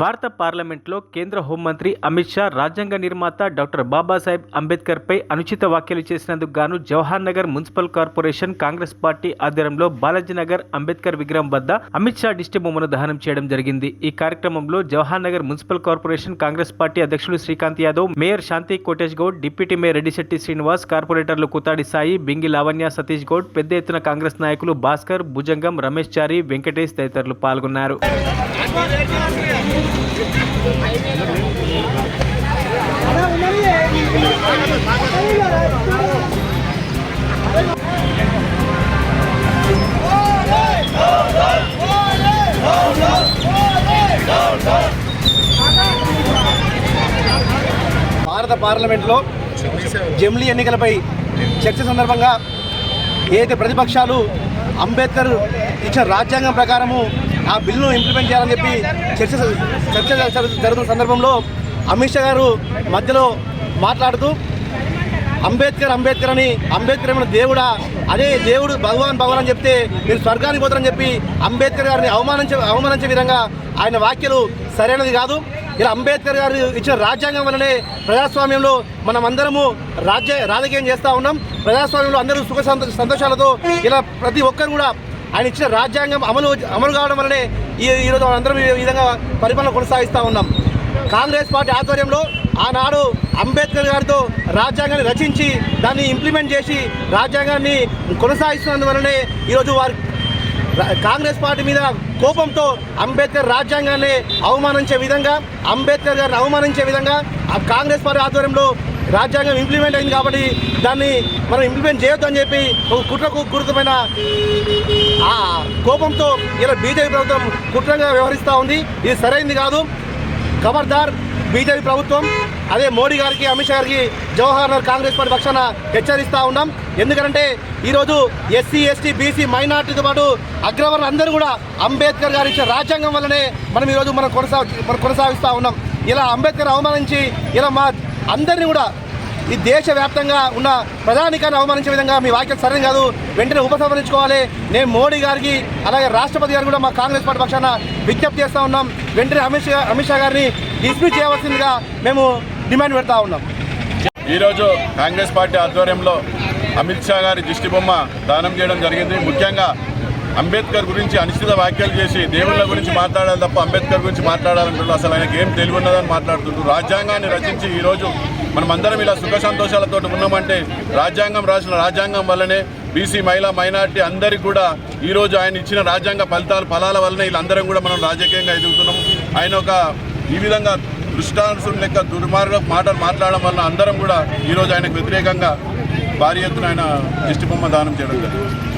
భారత పార్లమెంట్లో కేంద్ర హోంమంత్రి అమిత్ షా రాజ్యాంగ నిర్మాత డాక్టర్ బాబాసాహెబ్ అంబేద్కర్పై అనుచిత వ్యాఖ్యలు చేసినందుకు గాను Jawahar Nagar municipal corporation Congress party ఆధ్వర్యంలో బాలాజీనగర్ అంబేద్కర్ విగ్రహం వద్ద అమిత్ షా దిష్టి బొమ్మను దహనం చేయడం జరిగింది. ఈ కార్యక్రమంలో Jawahar Nagar municipal corporation Congress party అధ్యక్షుడు Srikanth Yadav mayor Shanthi Kotesh Goud deputy mayor Reddishetti Srinivas కార్పొరేటర్లు కుతాడి సాయి బింగి లావణ్య సతీష్ గౌడ్ పెద్ద ఎత్తున కాంగ్రెస్ నాయకులు భాస్కర్ భుజంగం రమేష్ చారి వెంకటేష్ తదితరులు పాల్గొన్నారు. భారత పార్లమెంట్లో జమిలీ ఎన్నికలపై చర్చ సందర్భంగా ఏదైతే ప్రతిపక్షాలు అంబేద్కర్ ఇచ్చిన రాజ్యాంగం ప్రకారము ఆ బిల్లును ఇంప్లిమెంట్ చేయాలని చెప్పి చర్చ చర్చ జరుగుతున్న సందర్భంలో అమిత్ షా గారు మధ్యలో మాట్లాడుతూ అంబేద్కర్ అంబేద్కర్ అని అంబేద్కర్ ఏమైనా దేవుడా? అదే దేవుడు భగవాన్ భగవాన్ అని చెప్తే మీరు స్వర్గానికి పోతారని చెప్పి అంబేద్కర్ గారిని అవమానించే అవమానించే విధంగా ఆయన వ్యాఖ్యలు సరైనది కాదు. ఇలా అంబేద్కర్ గారు ఇచ్చిన రాజ్యాంగం వల్లనే ప్రజాస్వామ్యంలో మనం అందరము రాజ్య రాజకీయం చేస్తూ ఉన్నాం. ప్రజాస్వామ్యంలో అందరూ సుఖ సంతో- సంతోషాలతో ఇలా ప్రతి ఒక్కరు కూడా ఆయన ఇచ్చిన రాజ్యాంగం అమలు అమలు కావడం వల్లనే ఈ ఈరోజు అందరం ఈ విధంగా పరిపాలన కొనసాగిస్తూ ఉన్నాం. కాంగ్రెస్ పార్టీ ఆధ్వర్యంలో ఆనాడు అంబేద్కర్ గారితో రాజ్యాంగాన్ని రచించి దాన్ని ఇంప్లిమెంట్ చేసి రాజ్యాంగాన్ని కొనసాగిస్తున్నందువలనే ఈరోజు వారి కాంగ్రెస్ పార్టీ మీద కోపంతో అంబేద్కర్ రాజ్యాంగాన్ని అవమానించే విధంగా అంబేద్కర్ గారిని అవమానించే విధంగా ఆ కాంగ్రెస్ పార్టీ ఆధ్వర్యంలో రాజ్యాంగం ఇంప్లిమెంట్ అయింది కాబట్టి దాన్ని మనం ఇంప్లిమెంట్ చేయొద్దు అని చెప్పి ఒక కుట్రకు కురుతమైన ఆ కోపంతో ఇలా బీజేపీ ప్రభుత్వం కుట్రంగా వ్యవహరిస్తూ ఉంది. ఇది సరైంది కాదు. ఖబర్దార్ బీజేపీ ప్రభుత్వం అదే మోడీ గారికి అమిత్ షా గారికి జవహర్ కాంగ్రెస్ పార్టీ పక్షాన హెచ్చరిస్తూ ఉన్నాం. ఎందుకంటే ఈరోజు ఎస్సీ ఎస్టీ బీసీ మైనార్టీతో పాటు అగ్రవర్ణ అందరూ కూడా అంబేద్కర్ గారి ఇచ్చిన రాజ్యాంగం వల్లనే మనం ఈరోజు మనం కొనసా మనం కొనసాగిస్తూ ఉన్నాం. ఇలా అంబేద్కర్ అవమానించి ఇలా మా అందరినీ కూడా ఈ దేశవ్యాప్తంగా ఉన్న ప్రధానికాన్ని అవమానించే విధంగా మీ వాక్యం సరైన కాదు. వెంటనే ఉపసంహరించుకోవాలి. నేను మోడీ గారికి అలాగే రాష్ట్రపతి గారు కూడా మా కాంగ్రెస్ పార్టీ పక్షాన విజ్ఞప్తి చేస్తూ ఉన్నాం. వెంటనే అమిత్ షా అమిత్ షా గారిని డిస్మిస్ చేయవలసిందిగా మేము డిమాండ్ పెడతా ఉన్నాం. ఈరోజు కాంగ్రెస్ పార్టీ ఆధ్వర్యంలో అమిత్ షా గారి దిష్టిబొమ్మ దానం చేయడం జరిగింది. ముఖ్యంగా అంబేద్కర్ గురించి అనిశ్చిత వ్యాఖ్యలు చేసి దేవుళ్ళ గురించి మాట్లాడాలి తప్ప అంబేద్కర్ గురించి మాట్లాడాలంటున్నారు అసలు ఆయనకి ఏం తెలివి ఉన్నదని మాట్లాడుతుంటారు రాజ్యాంగాన్ని రచించి ఈరోజు మనమందరం ఇలా సుఖ సంతోషాలతో ఉన్నామంటే రాజ్యాంగం రాసిన రాజ్యాంగం వల్లనే బీసీ మహిళా మైనార్టీ అందరికీ కూడా ఈరోజు ఆయన ఇచ్చిన రాజ్యాంగ ఫలితాలు ఫలాల వల్లనే వీళ్ళందరం కూడా మనం రాజకీయంగా ఎదుగుతున్నాము. ఆయన ఒక ఈ విధంగా దృష్టాంశం లెక్క దుర్మార్గ మాటలు మాట్లాడడం వలన అందరం కూడా ఈరోజు ఆయనకు వ్యతిరేకంగా భారీ ఎత్తున ఆయన దిష్టిబొమ్మ దానం చేయడం జరిగింది.